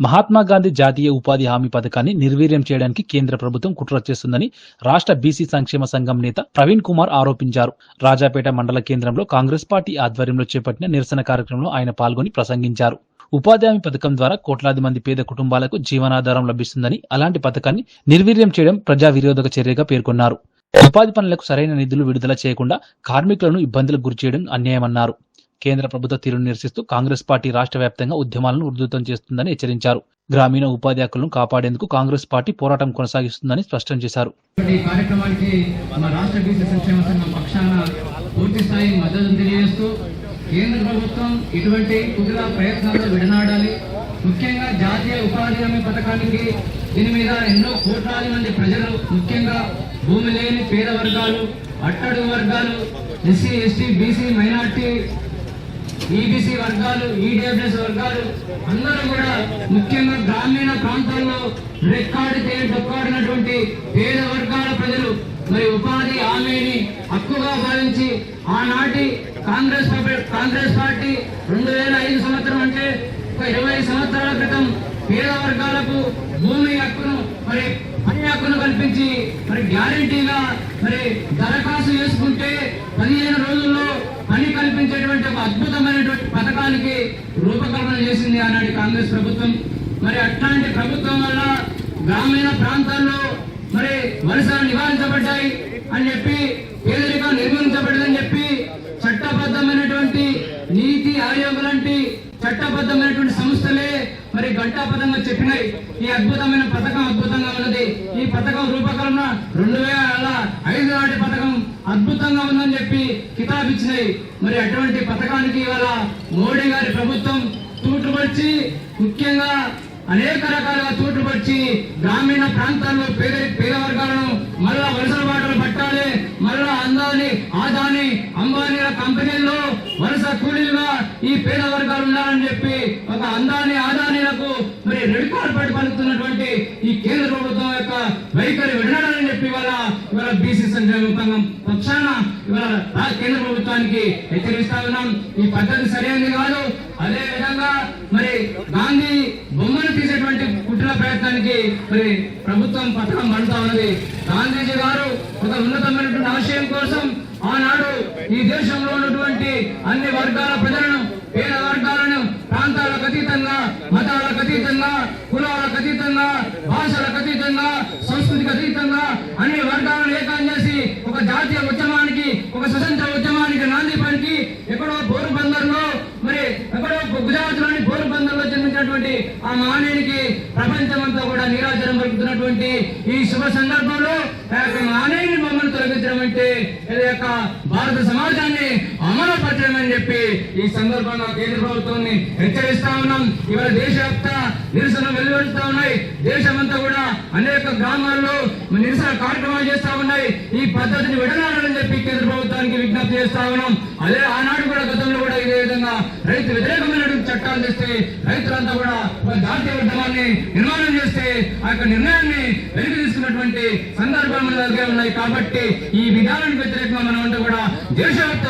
మహాత్మా గాంధీ జాతీయ ఉపాధి హామీ పథకాన్ని నిర్వీర్యం చేయడానికి కేంద్ర ప్రభుత్వం కుట్ర చేస్తుందని రాష్ట్ర బీసీ సంక్షేమ సంఘం నేత ప్రవీణ్ కుమార్ ఆరోపించారు. రాజాపేట మండల కేంద్రంలో కాంగ్రెస్ పార్టీ ఆధ్వర్యంలో చేపట్టిన నిరసన కార్యక్రమంలో ఆయన పాల్గొని ప్రసంగించారు. ఉపాధి హామీ పథకం ద్వారా కోట్లాది మంది పేద కుటుంబాలకు జీవనాధారం లభిస్తుందని అలాంటి పథకాన్ని నిర్వీర్యం చేయడం ప్రజా విరోధక చర్యగా పేర్కొన్నారు. ఉపాధి పనులకు సరైన నిధులు విడుదల చేయకుండా కార్మికులను ఇబ్బందులకు గురిచేయడం అన్యాయమన్నారు. కేంద్ర ప్రభుత్వ తీరును నిరసిస్తూ కాంగ్రెస్ పార్టీ రాష్ట్ర వ్యాప్తంగా ఉద్యమాలను ఉధృతం చేస్తుందని హెచ్చరించారు. గ్రామీణ ఉపాధి హక్కులను కాపాడేందుకు కాంగ్రెస్ పార్టీ పోరాటం కొనసాగిస్తుందని స్పష్టం చేశారు. ఈ కార్యక్రమానికి మన రాష్ట్ర బీసీ సంక్షేమ సంఘం పక్షాన పూర్తి స్థాయి మద్దతు తెలియజేస్తూ కేంద్ర ప్రభుత్వం ఇటువంటి కుదిర ప్రయత్నాలను విడనాడాలి. ముఖ్యంగా జాతీయ ఉపాధి హామీ పథకానికి దీని మీద ఎన్నో కోట్లాది మంది ప్రజలు ముఖ్యంగా భూమి లేని పేద వర్గాలు అట్టడుగు వర్గాలు SC ST BC minority EBC వర్గాలు ఈడబ్ల్యూఎస్ వర్గాలు అందరూ కూడా ముఖ్యంగా గ్రామీణ ప్రాంతాల్లో రెక్కాడి తొక్కాడినటువంటి పేద వర్గాల ప్రజలు మరి ఉపాధి హామీని హక్కుగా భావించి ఆనాటి కాంగ్రెస్ కాంగ్రెస్ పార్టీ రెండు వేల ఐదు సంవత్సరం అంటే ఒక ఇరవై సంవత్సరాల క్రితం పేద వర్గాలకు భూమి హక్కును మరి పని హక్కును కల్పించి మరి గ్యారంటీగా మరి దరఖాస్తు చేసుకుంటే పదిహేను రోజుల్లో పని కల్పించేటువంటి ఒక అద్భుతమైనటువంటి పథకానికి రూపకల్పన చేసింది ఆనాటి కాంగ్రెస్ ప్రభుత్వం. మరి అట్లాంటి ప్రభుత్వం వల్ల గ్రామీణ ప్రాంతాల్లో మరి వలసలు నివారించబడ్డాయి అని చెప్పి పేదరికం నిర్మూలించబడ్డదని చెప్పి చట్టబద్ధమైనటువంటి నీతి ఆయోగ్ లాంటి చట్టబద్ధమైనటువంటి సంస్థలే మరి ఘంటాపథంగా చెప్పినాయి. ఈ అద్భుతమైన పథకం అద్భుతంగా ఉన్నది ఈ పథకం రూపకల్పన రెండు వేల ఐదు నాటి పథకం అద్భుతంగా ఉందని చెప్పి కితాబ్ మరి అటువంటి పథకానికి ఇవాళ మోడీ గారి ప్రభుత్వం తూటుపరిచి ముఖ్యంగా అనేక రకాలుగా తూటుపరిచి గ్రామీణ ప్రాంతాల్లో పేద పేద వర్గాలను మళ్ళా వలసల బాటలు పట్టాలి. మళ్ళా అందాని ఆదాని అంబానీల కంపెనీల్లో వలస కూలీలుగా ఈ పేద వర్గాలు ఉండాలని చెప్పి ఒక అందాని ఆదానీలకు మరి రెడ్ కార్పెట్ పలుకుతున్నటువంటి ఈ కేంద్ర ప్రభుత్వం యొక్క వైఖరి వినడం ఇవాళ బీసీ సంక్షేమ సంఘం పక్షాన ఇవాళ కేంద్ర ప్రభుత్వానికి హెచ్చరిస్తా ఉన్నాం. ఈ పద్ధతి సరైనది కాదు. అదే విధంగా మరి గాంధీ బొమ్మను తీసేటువంటి కుట్ర ప్రయత్నానికి మరి ప్రభుత్వం పథకం పడుతా ఉన్నది. గాంధీజీ గారు ఒక ఉన్నతమైనటువంటి ఆశయం కోసం ఆనాడు ఈ దేశంలో ఉన్నటువంటి అన్ని వర్గాల ప్రజలను పేద వర్గాలను ప్రాంతాలకు అతీతంగా మతాలకు అతీతంగా కులాలకు అతీతంగా భాషలకు అతీతంగా సంస్కృతికి అతీతంగా అన్ని వర్గాలను ఏకం చేసి ఒక జాతీయ ఉద్యమానికి ఒక స్వతంత్ర ఉద్యమానికి నాంది పలికి ఎక్కడో పోరుబందర్లో మరి ఎక్కడో గుజరాత్లోని పోరుబందర్లో జన్మించినటువంటి ఆ మహనీయునికి ప్రపంచమంతా కూడా నీరాజనం పలుకుతున్నటువంటి ఈ శుభ సందర్భంలో ఆ యొక్క మహనీయుని బొమ్మను తొలగించడం అంటే యొక్క భారత సమాజాన్ని అమలుపరచడం అని చెప్పి ఈ సందర్భంగా కేంద్ర ప్రభుత్వాన్ని హెచ్చరిస్తా ఉన్నాం. ఇవాళ దేశవ్యాప్త నిరసన వెలువడుతా ఉన్నాయి. దేశమంతా కూడా అనేక గ్రామాల్లో నిరసన కార్యక్రమాలు చేస్తా ఉన్నాయి. ఈ పద్ధతిని విడనాడాలని చెప్పి కేంద్ర ప్రభుత్వానికి విజ్ఞప్తి చేస్తా ఉన్నాం. అదే ఆనాడు కూడా గతంలో కూడా ఇదే విధంగా రైతు వ్యతిరేకమైన చట్టాలు రైతులంతా కూడా ఒక జాతీయ ఉద్యమాన్ని నిర్మాణం చేస్తే ఆ యొక్క నిర్ణయాన్ని వెలికి తీసుకున్నటువంటి సందర్భాలు మన దగ్గర ఉన్నాయి. కాబట్టి ఈ విధానానికి వ్యతిరేకంగా మనం అంతా కూడా దేశవ్యాప్త